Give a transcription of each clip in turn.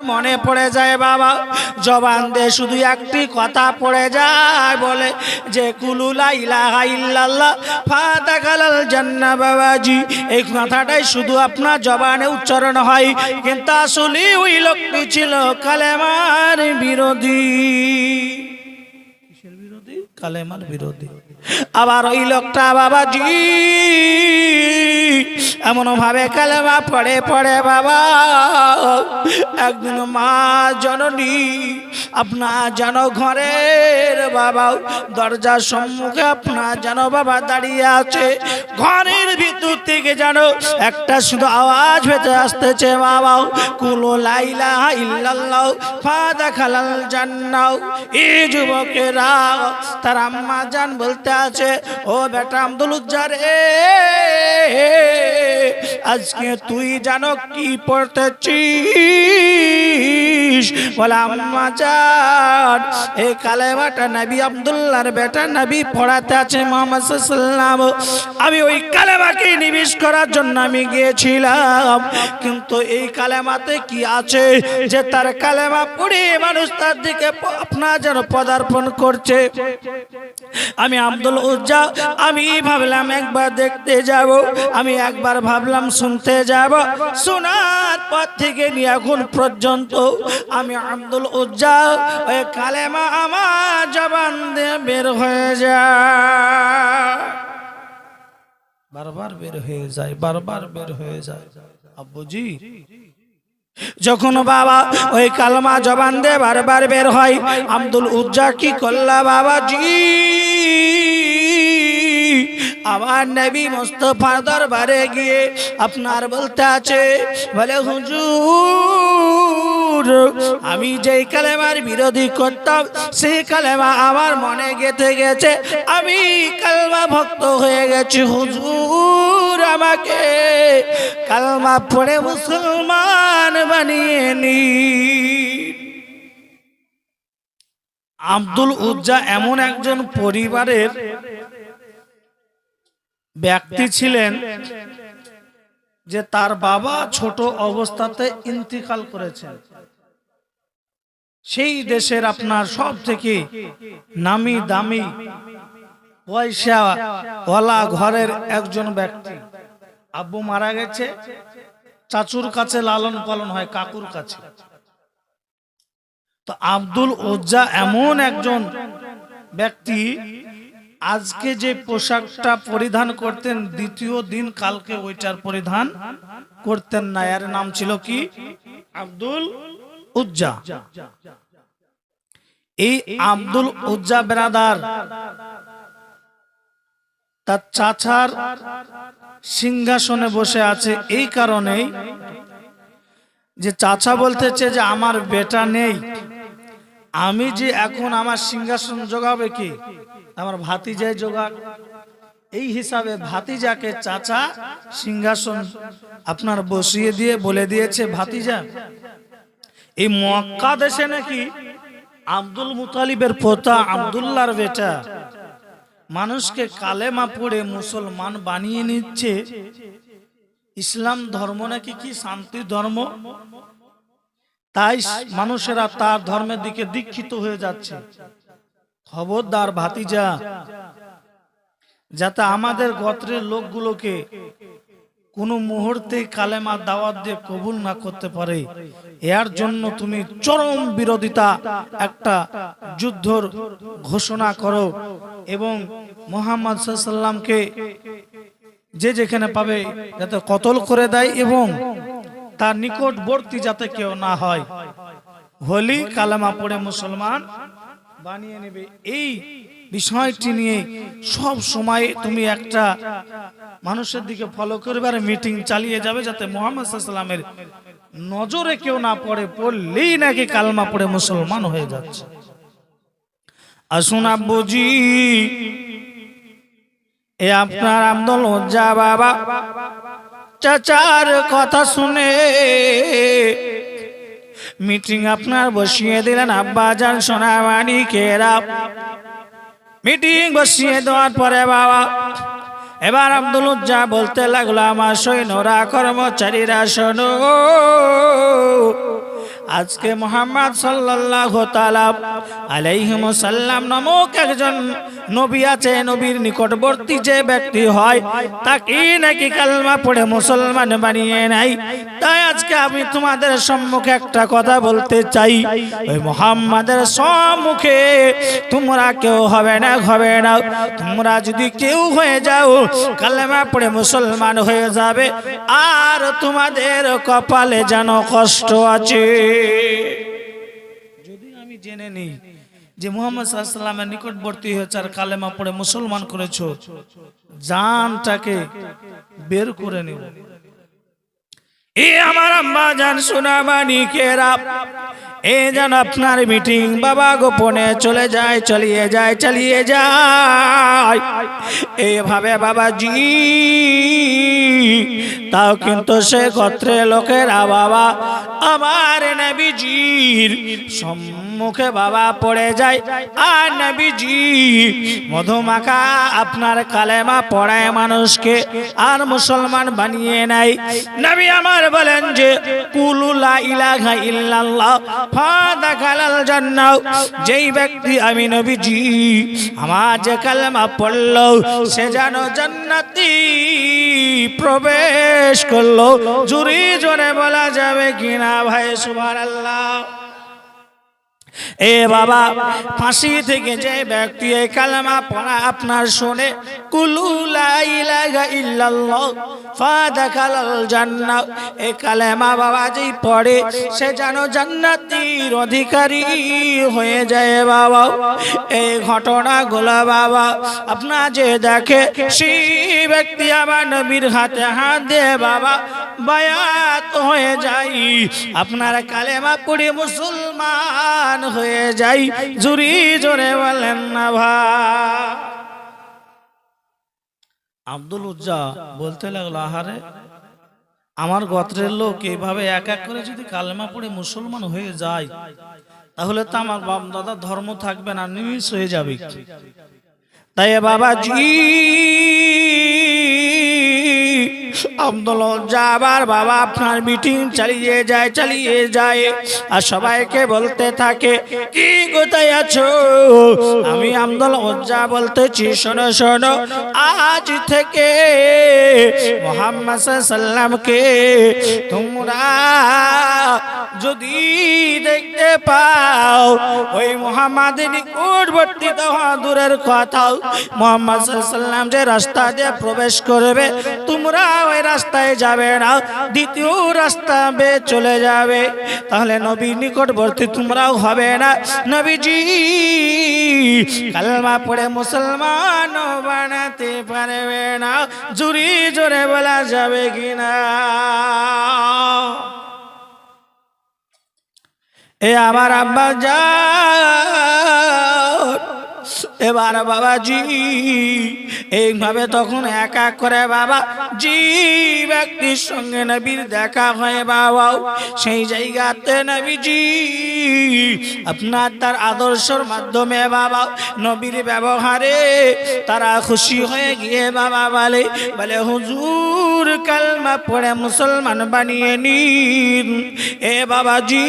মনে পড়ে যায় বাবা। জবান দে শুধু একটি কথা পড়ে যায় বলে, যে কুলুলা ইলাহা ফাতা বাবাজি। এই কথাটাই শুধু আপনার জবানে উচ্চারণ হয়। কিন্তু আসলে ওই লোকটি ছিল কালেমার বিরোধী। বিরোধী? কালেমার বিরোধী। আবার ওই লোকটা বাবাজি এমন ভাবে কালেমা পড়ে পড়ে বাবা। একদিন মা জননী আপনার যেন ঘরের বাবা, দরজার সম্মুখে আপনার যেন বাবা দাঁড়িয়ে আছে। ঘরের ভিতর থেকে যেন একটা শুধু আওয়াজ ভেতে আসতেছে বাবা। কুলো লাইলা ইল্লাল্লাহ ফাদা খালাল জান্নাও এই যুবকেরা, তার আম্মা জান বলতে আছে। ও বেটা আব্দুল উজ্জারে আজকে তুই জানো কি পড়তেছিস? বলে, আম্মা জান এই কালেমাটা নবী আব্দুল্লাহর বেটা নবী পড়াতে আছে মোহাম্মদ সাল্লাম আমি ওই কালেমাকে নিবেশ করার জন্য আমি গিয়েছিলাম। কিন্তু এই কালেমাতে কি আছে যে তার কালেমা পড়ে মানুষ তার দিকে আপনার যেন পদার্পণ করছে? আমি আব্দুল উজ্জা, আমি ভাবলাম একবার দেখতে যাব, আমি একবার ভাবলাম শুনতে যাব। শোনার পর থেকে এখন পর্যন্ত আমি আব্দুল উজ্জা, ওই কালেমা আমার জবান দিয়ে বের হয়ে যায়। বারবার বের হয়ে যায়, বারবার বের হয়ে যায়। আব্বুজি যখন বাবা ওই কালমা জবান দে বারবার বের হয়, আব্দুল উজ্জা কি করলা বাবা জি আমার নবী মোস্তফা দরবারে গিয়ে আপনার বলতে আছে, বলে, হুজুর, আমি যেই কালেমার বিরোধী করতাম, সেই কালেমা আমার মনে গেঁথে গেছে। আমি কালমা ভক্ত হয়ে গেছি, হুজুর, আমাকে কালমা পড়ে মুসলমান বানিয়ে নি আব্দুল উজ্জা এমন একজন পরিবারের ব্যক্তি ছিলেন যে তার বাবা ছোট অবস্থাতে ইন্তিকাল করেছেন। সেই দেশের আপনার সব থেকে নামি দামি পয়সা ঘরের একজন ব্যক্তি। আব্বু মারা গেছে চাচুর কাছে লালন পালন হয় কাকুর কাছে। তো আব্দুল ওজ্জা এমন একজন ব্যক্তি আজকে যে পোশাকটা পরিধান করতেন, দ্বিতীয় দিন কালকে ওইটার পরিধান করতেন না। এর নাম ছিল কি? আব্দুল উজ্জা। এই আব্দুল উজ্জা বেরাদার, তার চাচার সিংহাসনে বসে আছে এই কারণেই যে চাচা বলতেছে যে আমার বেটা নেই। আমি যে এখন আমার সিংহাসন জোগাবে কি? আমার ভাতিজাই যোগাক এই হিসাবে ভাতিজাকে চাচা সিংহাসন আপনার বসিয়ে দিয়ে বলে দিয়েছে, ভাতিজা, এই মক্কা দেশে নাকি আব্দুল মুতালিবের পোতা আব্দুল্লাহর বেটা। মানুষকে কালেমা পড়ে মুসলমান বানিয়ে নিচ্ছে। ইসলাম ধর্ম নাকি কি শান্তি ধর্ম? তাই মানুষেরা তার ধর্মের দিকে দীক্ষিত হয়ে যাচ্ছে। খবরদার ভাতিজা, যাতে আমাদের গোত্রের লোকগুলোকে কোনো মুহূর্তে কালেমা দাওয়াত দিয়ে কবুল না করতে পারে। এর জন্য তুমি চরম বিরোধিতা একটা যুদ্ধর ঘোষণা করো এবং মোহাম্মদ সাল্লামকে যে যেখানে পাবে যাতে কতল করে দেয় এবং তার নিকটবর্তী যাতে কেউ না হয়। হোলি কালেমা পড়ে মুসলমান বানিয়ে নেবে। এই বিষয়টি নিয়ে সব সময় তুমি একটা মানুষের দিকে ফলো করবে আর মিটিং চালিয়ে যাবে যাতে মোহাম্মদ সাল্লামের নজরে কেউ না পড়ে, পড়লেই নাকি কালমা পড়ে মুসলমান হয়ে যাচ্ছে। আসুন আব্বুজি, এ আপনার আব্দুল উজ্জা বাবা, চাচার কথা শুনে মিটিং আপনার বসিয়ে দিলেন আব্বা যান সোনামানি কেরা। মিটিং বসিয়ে দেওয়ার পরে বাবা, এবার আব্দুল উজ্জা বলতে লাগল, আমার সৈন্যরা, কর্মচারীরা, শোনো। আজকে মোহাম্মদ সাল্লাল্লাহু তাআলা আলাইহি সাল্লাম নামক একজন নবী আছে। নবীর নিকটবর্তী যে ব্যক্তি হয় তাকে নাকি কালমা পড়ে মুসলমান বানিয়ে নাই তাই আজকে আমি তোমাদের সম্মুখে একটা কথা বলতে চাই। ওই মোহাম্মদের সম্মুখে তোমরা কেউ হবে না হবে না। তোমরা যদি কেউ হয়ে যাও, কালেমা পড়ে মুসলমান হয়ে যাবে। আর তোমাদের কপালে যেন কষ্ট আছে। যদি আমি জেনে যে মোহাম্মদ সাল্লামের নিকটবর্তী হয়েছে আর কালেমা পড়ে মুসলমান করেছ, জানটাকে বের করে এ আমার আম্মা জান সোনামানি কেরা এ যেন আপনার মিটিং, বাবা গোপনে চলে যায়, চলিয়ে যায়, চালিয়ে যায়। এভাবে বাবাজি তাও কিন্তু সে গোত্রে লোকেরা বাবা আমার নবীজির সম্মুখে বাবা পড়ে যায়। আর নবীজি মধুমাখা আপনার কালেমা পড়ায় মানুষকে আর মুসলমান বানিয়ে নাই নবী আমার বলেন যে কুলুলা ইলাহা ইল্লাল্লাহ, ফাদা খালাল জান্নাহ, যেই ব্যক্তি আমি নবীজি আমার যে কালেমা পড়ল, সে যেন জান্নাতি। প্রবেশ করল। জুরি জোরে বলা যাবে কিনা ভাই সুবহানাল্লাহ। এ বাবা ফাঁসি থেকে যে ব্যক্তি এই কালেমা পড়া আপনার শুনে কুলু লা ইল্লাল্লাহ ফাদাখালাল জান্নাহ। এই কালেমা বাবা যেই পড়ে সে যেন জান্নাতির অধিকারী হয়ে যায় বাবা। এই ঘটনাগুলো বাবা আপনার যে দেখে সেই ব্যক্তি আবার নবীর হাতে হাত দিয়ে বাবা বায়াত হয়ে যাই আপনার কালেমা পড়ে মুসলমান হয়ে যাই জুরি জোরে বলেন না ভাই আব্দুল উজ্জা বলতে লাগল, আহারে, আমার গোত্রের লোক এইভাবে এক এক করে যদি কালেমা পড়ে মুসলমান হয়ে যায়, তাহলে তো আমার বাপ দাদা ধর্ম থাকবে না, নিমিষ হয়ে যাবে তাই বাবাজি আব্দুল আবার বাবা আপনার মিটিং চালিয়ে যায় চালিয়ে যায়। আর সবাইকে বলতে থাকে, কি কোথায় আছো? আমি আব্দুল ওজা বলতেছি, শোনো শোনো। আজ থেকে মোহাম্মদ সাল্লামকে তোমরা যদি দেখতে পাও, ওই মোহাম্মদের নিকটবর্তী তো দূরের কথা মোহাম্মদ সাল্লাম যে রাস্তা দিয়ে প্রবেশ করবে, তোমরা ওই রাস্তায় যাবে না, দ্বিতীয় রাস্তা বে চলে যাবে। তাহলে নবী নিকটবর্তী তোমরাও হবে না। নবীজি, কালমা পড়ে মুসলমান বানাতে পারবে না জুরি জোরে বলা যাবে কিনা? এ আমার আব্বা যা এবার বাবাজি, এইভাবে তখন এক এক করে বাবা জি, ব্যক্তির সঙ্গে নবীর দেখা হয় বাবা। সেই জায়গাতে নবীজি, আপনার তার আদর্শর মাধ্যমে বাবা, নবীর ব্যবহারে তারা খুশি হয়ে গিয়ে বাবা বলে বলে, হুজুর কালমা পড়ে মুসলমান বানিয়ে নিন। এ বাবাজি,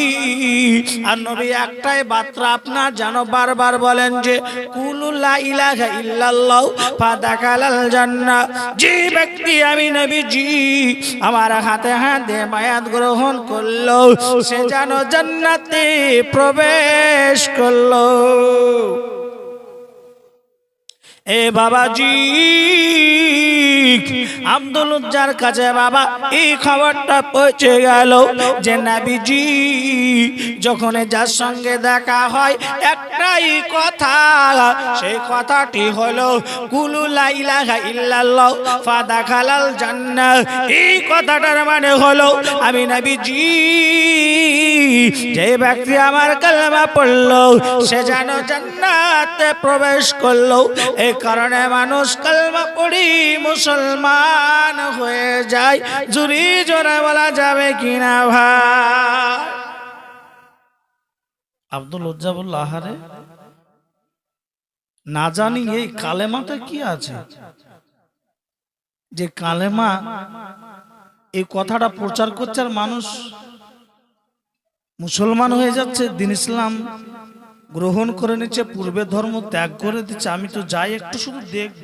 আর নবী একটাই বার্তা আপনার যেন বারবার বলেন যে, কুলু লা ইলাহা ফাদাখালাল জান্নাহ। ব্যক্তি আমি নবীজি, আমার হাতে হাতে বায়াত গ্রহণ করল, সে যেন জান্নাতে প্রবেশ করল। এ বাবাজি আব্দুল উজ্জার কাছে বাবা, এই খবরটা পৌঁছে গেল যে নাবিজি যখন যার সঙ্গে দেখা হয়, একটাই কথা, সেই কথাটি হলো, কুলু লা ইলাহা ইল্লাল্লাহ ফাদাখালাল জান্নাহ। এই কথাটার মানে হলো, আমি আমার কালেমা পড়ল, সে যেন প্রবেশ করল। এই কারণে মানুষ কালমা পড়ি মুসলমান হয়ে যায়। জুরি জোরে বলা যাবে কিনা ভাই? আব্দুল উজ্জাবুল্লাহ আহারে? না জানি এই কালেমাটা কি আছে? যে কালেমা এই কথাটা প্রচার করছে আর মানুষ মুসলমান হয়ে যাচ্ছে, দিন ইসলাম গ্রহণ করে নিচ্ছে, পূর্বে ধর্ম ত্যাগ করে দিচ্ছে। আমি তো যাই, একটু শুধু দেখব।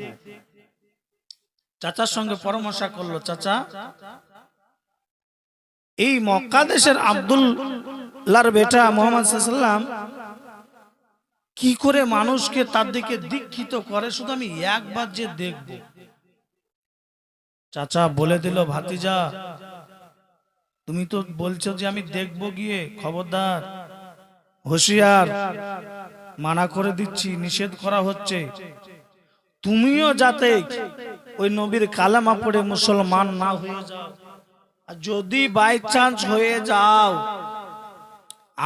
চাচার সঙ্গে পরামর্শ করল, চাচা, এই মক্কা দেশের আব্দুল্লাহর বেটা মোহাম্মদ সাল্লাম কি করে মানুষকে তার দিকে দীক্ষিত করে? শুধু আমি একবার যে দেখব। চাচা বলে দিল, ভাতিজা, তুমি তো বলছো যে আমি দেখব গিয়ে, খবরদার, হুঁশিয়ার, মানা করে দিচ্ছি, নিষেধ করা হচ্ছে। তুমিও যাতে ওই নবীর কালামা পড়ে মুসলমান না হয়ে যাও। যদি বাই চান্স হয়ে যাও,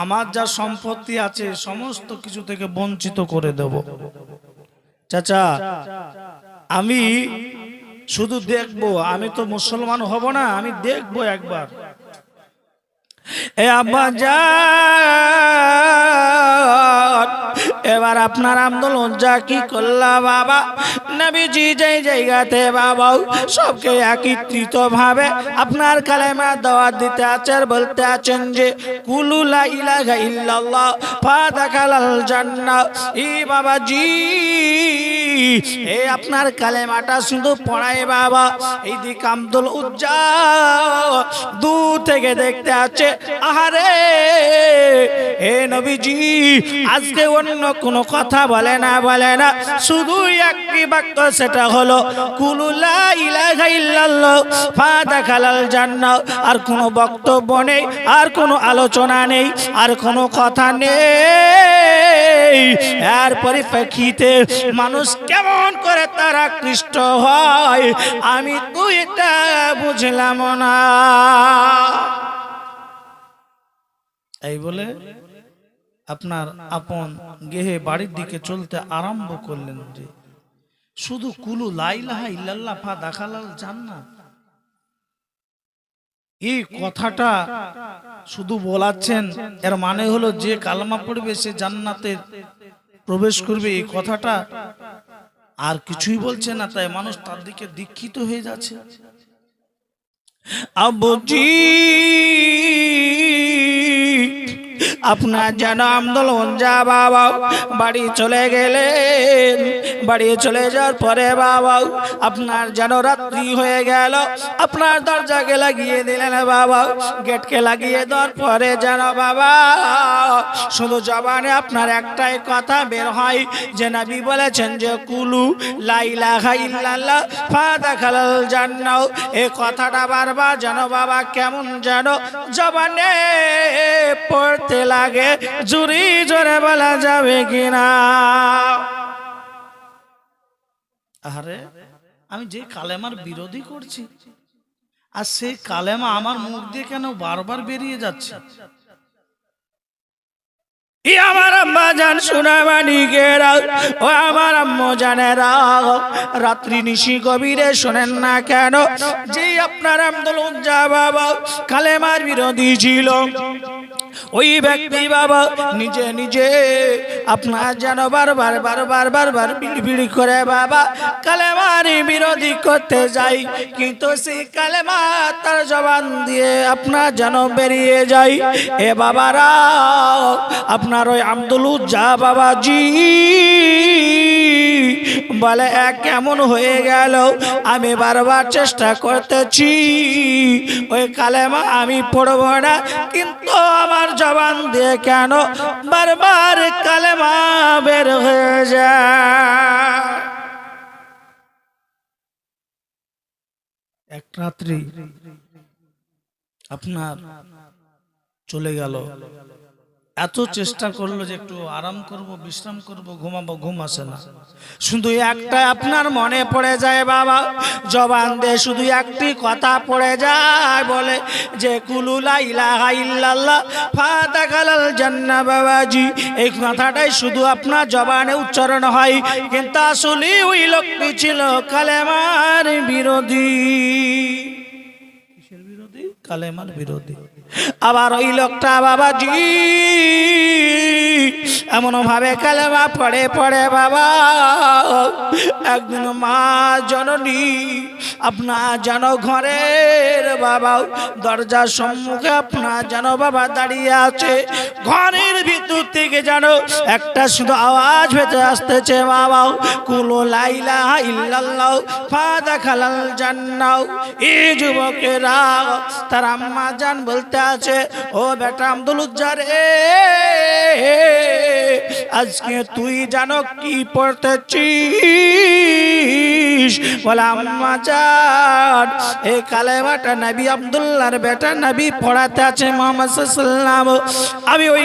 আমার যা সম্পত্তি আছে, সমস্ত কিছু থেকে বঞ্চিত করে দেব। চাচা, আমি শুধু দেখব, আমি তো মুসলমান হব না, আমি দেখব একবার। এ আব্বা যান এবার আপনার আন্দোলন যা কি করলা বাবা? নবীজি যেই জায়গাতে বাবা, সবকে একত্রিত ভাবে আপনার কালেমা দাওয়াত দিতে আছেন, বলতে আছেন যে, কুলু লা ইলাহা ইল্লাল্লাহ, ফাদাখালাল জান্নাহ। ই বাবাজি, এ আপনার কালেমাটা শুধু পড়ায় বাবা। এই দিক আব্দুল উজ্জা দূর থেকে দেখতে আছে, আহারে, এ নবীজি, আজকে অন্য কোনো কথা বলে না বলে না। শুধু একটি বাক্য, সেটা হলো আর কোনো বক্তব্য নেই, আর কোনো আলোচনা নেই, আর কোনো কথা নেই। এর পরিপ্রেক্ষিতে মানুষ কেমন করে তারা কৃষ্ট হয়, আমি তো এটা বুঝলাম না। এই বলে আপনার আপন গেহে বাড়ির দিকে চলতে আরম্ভ করলেন যে শুধু কুলু লাইলাহা ইল্লাল্লাহ ফা দাখালাল জান্নাত। এই কথাটা শুধু বলাচ্ছেন এর মানে হলো যে কালমা পড়বে সে জান্নাতে প্রবেশ করবে এই কথাটা। আর কিছুই বলছে না তাই মানুষ তার দিকে দীক্ষিত হয়ে যাচ্ছে। আবুজি আপনার যেন আন্দোলন যা বাবা বাড়ি চলে গেলেন, বাড়ি চলে যাওয়ার পরে বাবা আপনার যেন রাত্রি হয়ে গেল। আপনার দরজাকে লাগিয়ে দিলেন বাবা গেটকে লাগিয়ে দেওয়ার পরে যেন বাবা শুধু জবানে আপনার একটাই কথা বের হয়, যে নবী বলেছেন যে, কুলু জান্নাহ। এই কথাটা বারবার বাবা, কেমন জবানে পড়তে লাগে জুরি জোরে বলা যাবে কিনা? আরে, আমি যে কালেমার বিরোধী করছি, আর সেই কালেমা আমার মুখ দিয়ে কেন বারবার বেরিয়ে যাচ্ছে? আমার আম্মা জান সোনামানি গেরাও, ও আমার আম্মু জানেরা রাত্রি নিশি গভীরে শোনেন না কেন? যে আপনার আব্দুল উজ্জা বাবা কালেমার বিরোধী ছিল। ওই ব্যক্তি বাবা নিজে নিজে আপনার যেন বারবার বারবার বারবার বিড়ি করে বাবা, কালেমারি বিরোধী করতে যাই কিন্তু সেই কালেমা তার জবান দিয়ে আপনার যেন বেরিয়ে যাই এ বাবারা, আপনার ওই আব্দুল উজ্জা বাবাজি বলে কেমন হয়ে গেল? আমি বারবার চেষ্টা করতেছি। ওই কালেমা আমি পড়ব না, কিন্তু আমার জবান দিয়ে কেন বারবার কালেমা বের হয়ে যায়? এক রাত্রি আপনার চলে গেল। এত চেষ্টা করল যে একটু আরাম করব, বিশ্রাম করব, ঘুমাবো, ঘুম আসে না। শুধু একটা আপনার মনে পড়ে যায় বাবা, জবান দে শুধু একটি কথা পড়ে যায়, বলে যে কুলুলা ইলাহা ইল্লাল্লাহ ফাতাকালাল জান্নাহ বাবাজি। এই কথাটাই শুধু আপনার জবানে উচ্চারণ হয়, কিন্তু আসলে ওই লোকটি ছিল কালেমার বিরোধী। কিসের বিরোধী? কালেমার বিরোধী। আবার ওই লোকটা বাবাজি এমন ভাবে কালেমা পড়ে পড়ে বাবা, একদিন মা জননী, আপনার যেন ঘরের বাবা, দরজার সম্মুখে আপনার যেন বাবা দাঁড়িয়ে আছে। ঘরের ভিতর থেকে যেন একটা শুধু আওয়াজ ভেতরে আসতেছে বাবা, কুলো লাইলা ইল্লাল্লাহ ফাদা খালাল জান্নাও এই যুবকেরা, তার আম্মা জান বলতে আছে। ও বেটা আব্দুল উজ্জারে আজকে তুই জানো কি পড়তেছিস? আমি ওই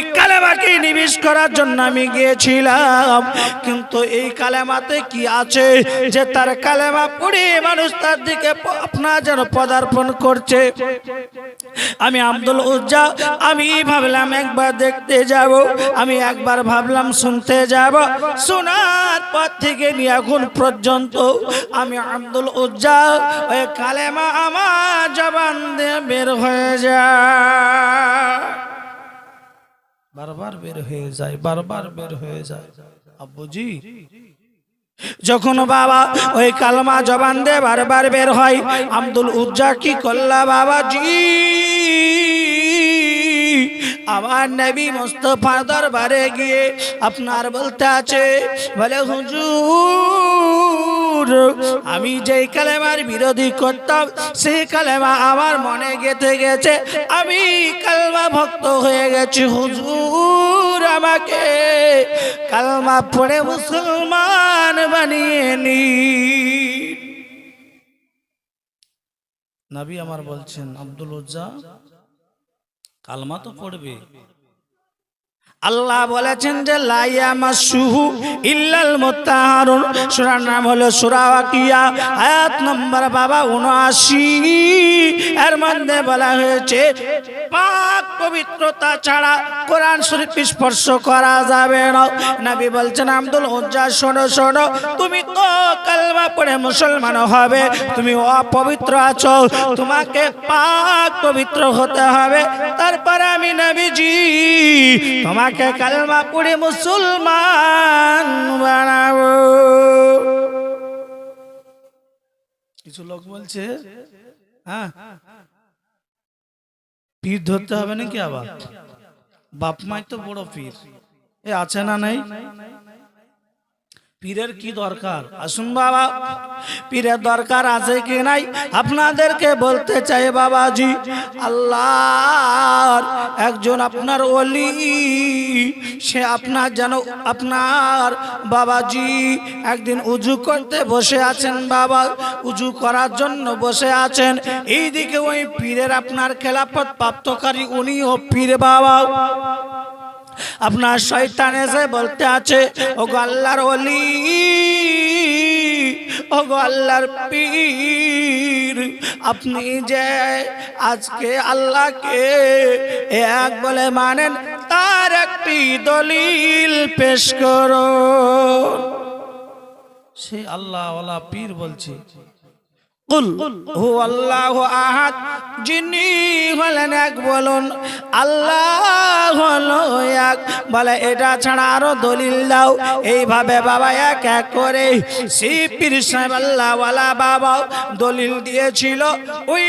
করার জন্য আমি গিয়েছিলাম। কিন্তু এই কালেমাতে কি আছে যে তার কালেমা পড়ে মানুষ তার দিকে আপনার যেন পদার্পণ করছে? আমি আব্দুল উজ্জা, আমি ভাবলাম একবার দেখতে যাব। আমি একবার ভাবলাম শুনতে যাব। শোনার পর থেকে নিয়ে এখন পর্যন্ত আমি আব্দুল উজ্জা ওই কালেমা আমার জবান দিয়ে বের হয়ে যায়। বারবার বের হয়ে যায়, বারবার বের হয়ে যায়। আব্বুজি, যখন বাবা ওই কালমা জবান দে বারবার বের হয়, আব্দুল উজ্জা কি করলা বাবা জি আমার নবী মোস্তফা দরবারে গিয়ে আপনার বলতে আছে, বলে হুজুর আমি যেই কালেমার বিরোধী করতাম, সেই কালেমা আমার মনে গেঁথে গেছে। আমি কালমা ভক্ত হয়ে গেছি হুজুর আমাকে। কালমা পড়ে মুসলমান বানিয়ে নি। নবী আমার বলছেন, আব্দুল উজ্জা, কালমা তো পড়বে। আল্লাহ বলেছেন যে লাইয়ামাসুহু ইল্লাল মুত্তাহারুন। সূরার নাম হলো সূরা ওয়াকিয়া। আয়াত নম্বর বাবা 79 এর মধ্যে বলা হয়েছে, পাক পবিত্রতা ছাড়া কোরআন শরীফ স্পর্শ করা যাবে না। নবী বলছেন, আব্দুল উজ্জা, শোনো শোনো, তুমি তো কালমা পড়ে মুসলমান হবে, তুমি অপবিত্র আছো, তোমাকে পাক পবিত্র হতে হবে। তারপর আমি নবীজি, তোমাকে কালমা পড়ে মুসলমান বানাবো। কিছু লোক বলছে হ্যাঁ পীর ধরতে হবে নাকি আবার? বাপ মাই তো বড় পীর। এ আছে না নাই? পীরের কি দরকার? আসুন বাবা। পীরের দরকার আছে কি নাই? আপনাদেরকে বলতে চাই বাবাজি আল্লাহ একজন আপনার ওলি, সে আপনার যেন আপনার বাবাজি একদিন উজু করতে বসে আছেন বাবা। উজু করার জন্য বসে আছেন। এইদিকে ওই পীরের আপনার খেলাফত প্রাপ্তকারী উনি উনিও পীর বাবা। আপনার শয়তান এসে বলতে আছে ও গো আল্লাহর অলি ও গো আল্লাহর পীর, আপনি যে আজকে আল্লাহকে এক বলে মানেন, তার একটি দলিল পেশ করো। সে আল্লাহ পীর বলছে কুল, হু আল্লাহ আহাদ। যিনি হলেন এক বলুন, আল্লাহ হলো এক। বলে, এটা ছাড়া আরও দলিল দাও। এইভাবে বাবা এক এক করে শিপির সাহেব আল্লাহওয়ালা বাবা দলিল দিয়েছিল। ওই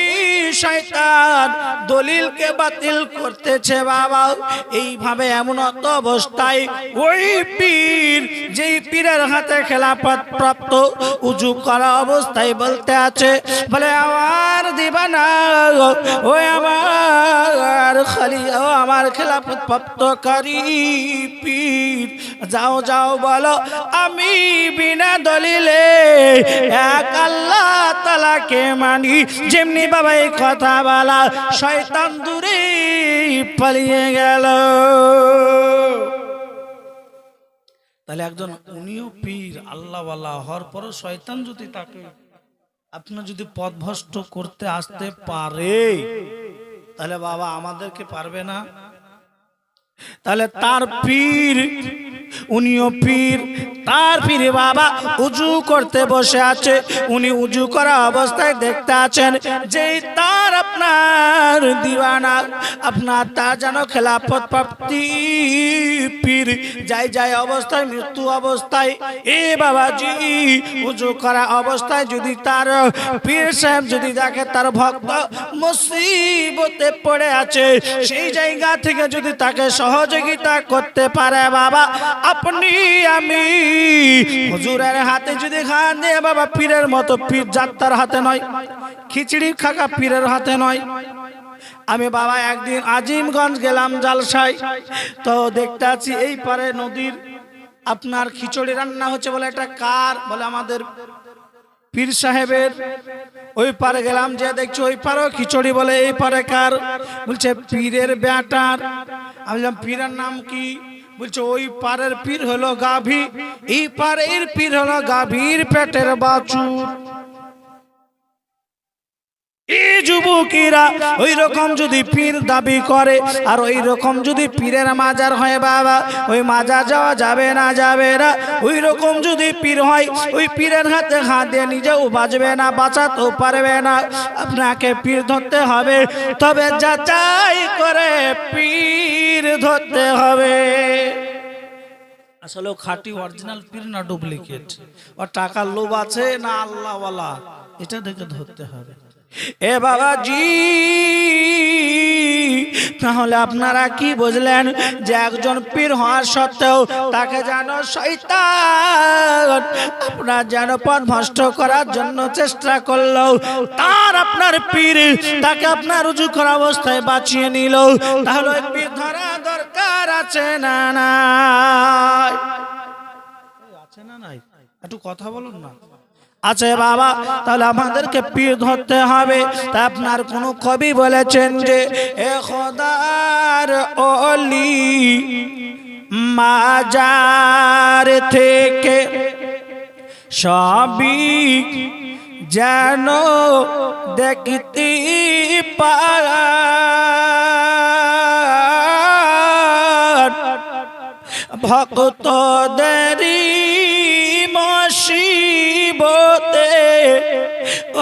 শয়তান দলিলকে বাতিল করতেছে বাবা। এইভাবে এমন অত অবস্থায় ওই পীর, যেই পীরের হাতে খেলাপথ প্রাপ্ত, উজু করা অবস্থায় বলতে আছে বলে, আমার দিবানা ও আমার খালি, ও আমার খেলাপথ প্রাপ্তকারী পীর। যাও যাও, বলো, আমি বিনা দলিলে এক আল্লাহ তালাকে মানি। যেমনি বাবা এই কথা বলা, শয়তান দূরে পালিয়ে গেল। তাহলে একজন, উনিও পীর, আল্লাহওয়ালা হওয়ার পরও শয়তান যদি তাকে আপনার যদি পথভ্রষ্ট করতে আসতে পারে, তাহলে বাবা আমাদেরকে পারবে না। তাহলে তার পীর, উনিও পীর, তার পীরে বাবা উজু করতে বসে আছে। উনি উজু করা অবস্থায় দেখতে আছেন যে তার আপনার দিওয়ানা। আপনার তা যেন খেলাফত প্রাপ্তি। পীর, যাই যাই অবস্থায়, মৃত্যু অবস্থায়। এ বাবাজি, উজু করা অবস্থায় যদি তার পীর সাহেব যদি দেখে তার ভক্ত মুসিবতে পড়ে আছে, সেই জায়গা থেকে যদি তাকে সহযোগিতা করতে পারে বাবা, আপনি, আমি হুজুরের হাতে যদি খান দিয়ে বাবা, পীরের মতো পীর যাত্রার হাতে নয়। খিচড়ি খাকা পীরের হাতে নয়। আমি বাবা একদিন আজিমগঞ্জ গেলাম জালসাই তো দেখতে আছি এই পারে নদীর আপনার খিচুড়ি রান্না হচ্ছে বলে একটা কার বলে আমাদের পীর সাহেবের। ওই পারে গেলাম যে দেখছি ওই পারেও খিচুড়ি বলে এই পারে কার। বলছে, পীরের ব্যাটার। আমি বললাম, পীরের নাম কি? বলছে, ওই পারের পীর হলো গাভী। এই পারের পীর হলো গাভীর পেটের বাছুর। এই যুবকেরা ওই রকম যদি পীর দাবি করে, আর ওই রকম যদি পীরের মাজার হয় বাবা, ওই মাজার যাওয়া যাবে না যাবে না। ওই রকম যদি পীর হয়, ওই পীরের হাতে হাত দিয়ে নিজেও বাঁচবে না, বাঁচাতেও পারবে না। আপনাকে পীর ধরতে হবে, তবে যাচাই করে পীর ধরতে হবে। আসলে খাঁটি অরিজিনাল পীর না ডুপ্লিকেট ও টাকার লোভ আছে না আল্লাহওয়ালা? এটা দেখে ধরতে হবে। এ বাবাজি, তাহলে আপনারা কি বুঝলেন যে একজন পীর হওয়ার সত্ত্বেও তাকে যেন আপনার যেন পথ ভ্রষ্ট করার জন্য চেষ্টা করল তার আপনার পীর তাকে আপনার রুজু করা অবস্থায় বাঁচিয়ে নিল। তাহলে পীর ধরা দরকার আছে না নাই? আছে না নাই? একটু কথা বলুন না। আছে বাবা, তাহলে আমাদেরকে পীর ধরতে হবে। তা আপনার কোনো কবি বলেছেন যে, এ খোদার অলি মাজার থেকে সবই যেন দেখতে পায় ভক্তদেরই মশিবতে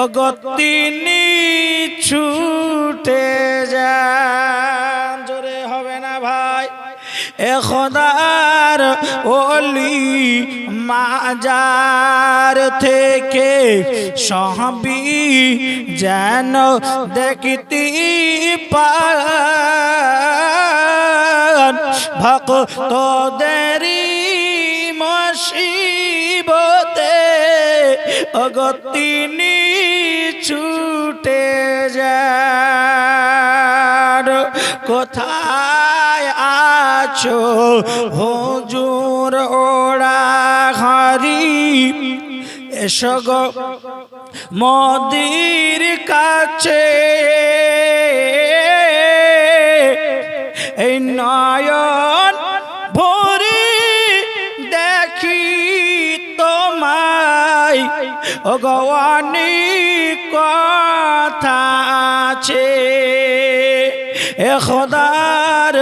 অগতিনি ছুটে যান। জোরে হবে না ভাই। এখদার ওলি মাজার থেকে সহবি যেন দেখতে পান। ভক্তদেরই মশিবতে অগতিনি ছুটে যান কোথায় আছো? হুজুর ওড়া হরি এসো গো। মদির কাছে এই নয়ন ভগবানী কথা আছে। খোদার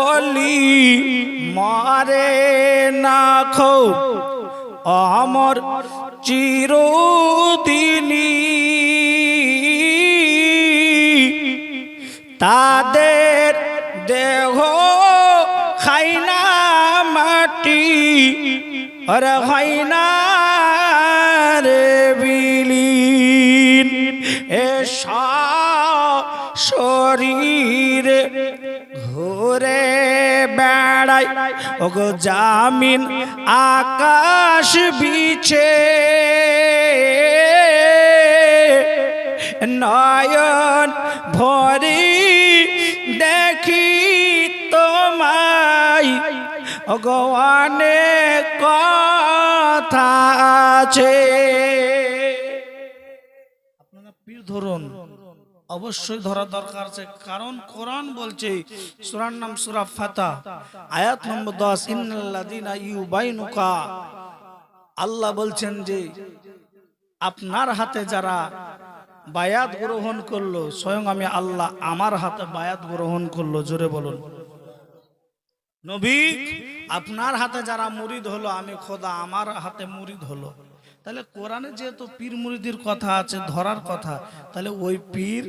ওলি মারে না খো। অমর চিরদিনী তাদের দেহ খাই না মাটি। আরে হয় না ওগো জামিন আকাশ বিছে। নয়ন ভরি দেখি তোমায়। ভগবানে কথা আছে। আপনারা পীর ধরুন। অবশ্যই ধরা দরকার আছে। কারণ কোরআন বলছে, সুরার নাম সুরা ফাতা। আয়াত নম্বর 10 ইন্নাল্লাযিনা ইউবাইনুকা। আল্লাহ বলছেন যে, আপনার হাতে যারা বায়াত গ্রহণ করল, স্বয়ং আমি আল্লাহ আমার হাতে বায়াত গ্রহণ করল, জোরে বলুন। নবী, আপনার হাতে যারা মুরিদ হলো, আমি খোদা আমার হাতে মুরিদ হলো। তাহলে কোরআনে যেহেতু পীর মুরিদির কথা আছে, ধরার কথা, তাহলে ওই পীর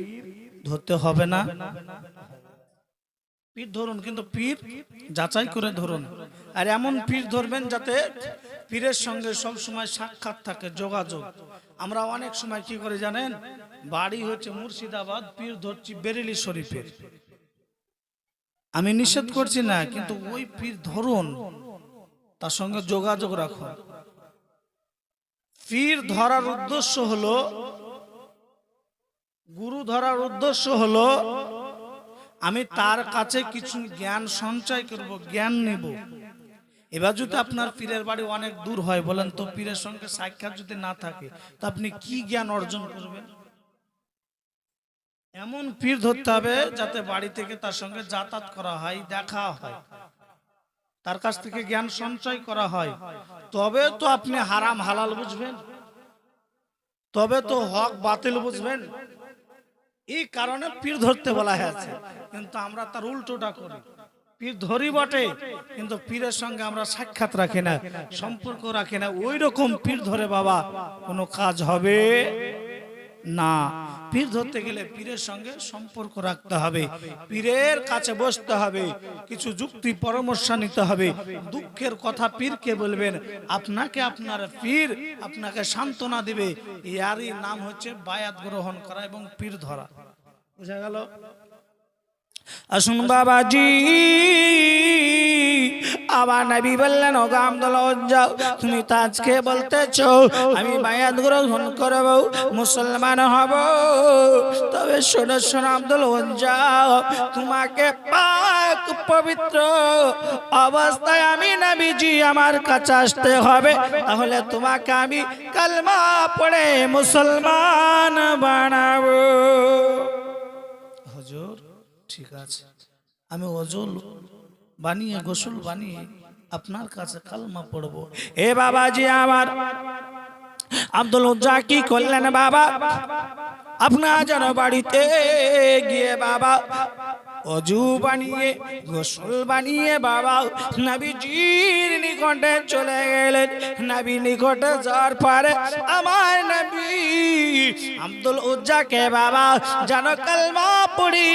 ধরতে হবে না। পীর ধরুন, কিন্তু পীর যাচাই করে ধরুন। আর এমন পীর ধরবেন যাতে পীরের সঙ্গে সব সময় সাক্ষাৎ থাকে, যোগাযোগ। আমরা অনেক সময় কি করে জানেন? বাড়ি হচ্ছে মুর্শিদাবাদ, পীর ধরছি বেরেলি শরীফের। আমি নিষেধ করছি না, কিন্তু ওই পীর ধরুন, তার সঙ্গে যোগাযোগ রাখুন। পীর ধরার উদ্দেশ্য হলো, গুরু ধরার উদ্দেশ্য হলো, আমি তার কাছে কিছু জ্ঞান সঞ্চয় করব, জ্ঞান নেব। এবার যদি আপনার পীরের বাড়ি অনেক দূর হয়, বলেন তো পীরের সঙ্গে সাক্ষাৎ যদি না থাকে, তো আপনি কি জ্ঞান অর্জন করবেন? এমন পীর ধরতে হবে যাতে বাড়ি থেকে তার সঙ্গে যাতায়াত করা হয়, দেখা হয়। তার কাছ থেকে জ্ঞান সঞ্চয় করা হয়। তবে তো আপনি হারাম, হালাল বুঝবেন। তবে তো হক বাতিল বুঝবেন। এই কারণে পীর ধরতে বলা হয়েছে। কিন্তু আমরা তার উল্টোটা করি। পীর ধরি বটে, কিন্তু পীরের সঙ্গে আমরা সাক্ষাৎ রাখি না, সম্পর্ক রাখি না। ওই রকম পীর ধরে বাবা, কোনো কাজ হবে না। পীর ধরতে গেলে পীরের সঙ্গে সম্পর্ক রাখতে হবে। পীরের কাছে বসতে হবে, কিছু যুক্তি পরামর্শ নিতে হবে। দুঃখের কথা পীরকে বলবেন, আপনাকে আপনার পীর আপনাকে সান্ত্বনা দিবে। ইয়ারই নাম হচ্ছে বায়াত গ্রহণ করা এবং পীর ধরা। বুঝা গেল? আসুন বাবাজি। আবার নবী বললেন ও গামদল যাও, তুমি তো আজকে বলতেছ, আমি বায়াত গ্রহণ করব, মুসলমান হব। তবে শোনো শোনো আব্দুল যাও, তোমাকে পাক পবিত্র অবস্থায় আমি নবীজি আমার কাছে আসতে হবে। তাহলে তোমাকে আমি কালমা পড়ে মুসলমান বানাবো। হজুর, ঠিক আছে। আমি অজল বানিয়ে গোসল বানিয়ে আপনার কাছে কালমা পড়ব। এ বাবাজি আমার। আব্দুল উজ্জা কি করলেন বাবা? আপনার যেন বাড়িতে গিয়ে বাবা অজু বানিয়ে গোসল বানিয়ে বাবা নবীজির নিকটে চলে গেলেন। নবী নিকটে যাওয়ার পরে আমার নবী আব্দুল উজ্জাকে বাবা যেন কালমা পড়ি